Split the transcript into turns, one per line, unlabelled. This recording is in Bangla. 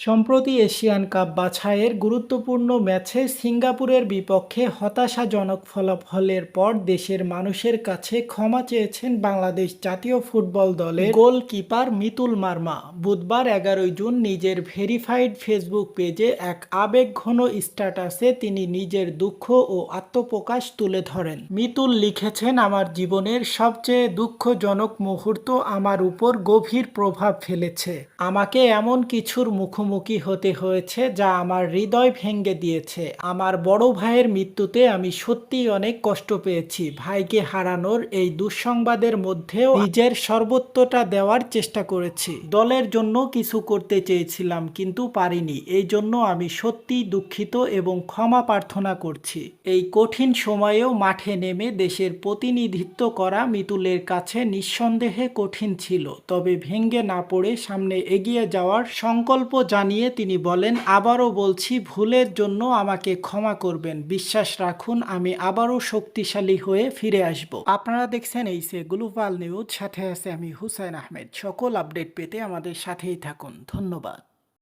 সম্প্রতি এশিয়ান কাপ বাছাইয়ের গুরুত্বপূর্ণ ম্যাচে সিঙ্গাপুরের বিপক্ষে হতাশাজনক ফলাফলের পর দেশের মানুষের কাছে ক্ষমা চেয়েছেন বাংলাদেশ জাতীয় ফুটবল দলের গোলকিপার মিতুল মার্মা। বুধবার এগারোই জুন নিজের ভেরিফাইড ফেসবুক পেজে এক আবেগঘন স্ট্যাটাসে তিনি নিজের দুঃখ ও আত্মপ্রকাশ তুলে ধরেন। মিতুল লিখেছেন, আমার জীবনের সবচেয়ে দুঃখজনক মুহূর্ত আমার উপর গভীর প্রভাব ফেলেছে। আমাকে এমন কিছুর মুখোমুখি হতে হয়েছে, যা আমার হৃদয় ভেঙে দিয়েছে। আমার বড় ভাইয়ের মৃত্যুতে আমি সত্যিই অনেক কষ্ট পেয়েছি। ভাইকে হারানোর এই দুঃসংবাদের মধ্যেও নিজের সর্বোত্তটা দেওয়ার চেষ্টা করেছি। দলের জন্য কিছু করতে চেয়েছিলাম, কিন্তু পারিনি। এই জন্য আমি সত্যিই দুঃখিত এবং ক্ষমা প্রার্থনা করছি। এই কঠিন সময়েও মাঠে নেমে দেশের প্রতিনিধিত্ব করা মিতুলের কাছে নিঃসন্দেহে কঠিন ছিল, তবে ভেঙ্গে না পড়ে সামনে এগিয়ে যাওয়ার সংকল্প জানিয়ে তিনি বলেন, আবারও বলছি, ভুলের জন্য আমাকে ক্ষমা করবেন। বিশ্বাস রাখুন, আমি আবারও শক্তিশালী হয়ে ফিরে আসব। আপনারা দেখছেন এই সে গ্লোবাল নিউজ সাথে আছে আমি হুসাইন আহমেদ। সকল আপডেট পেতে আমাদের সাথেই থাকুন। ধন্যবাদ।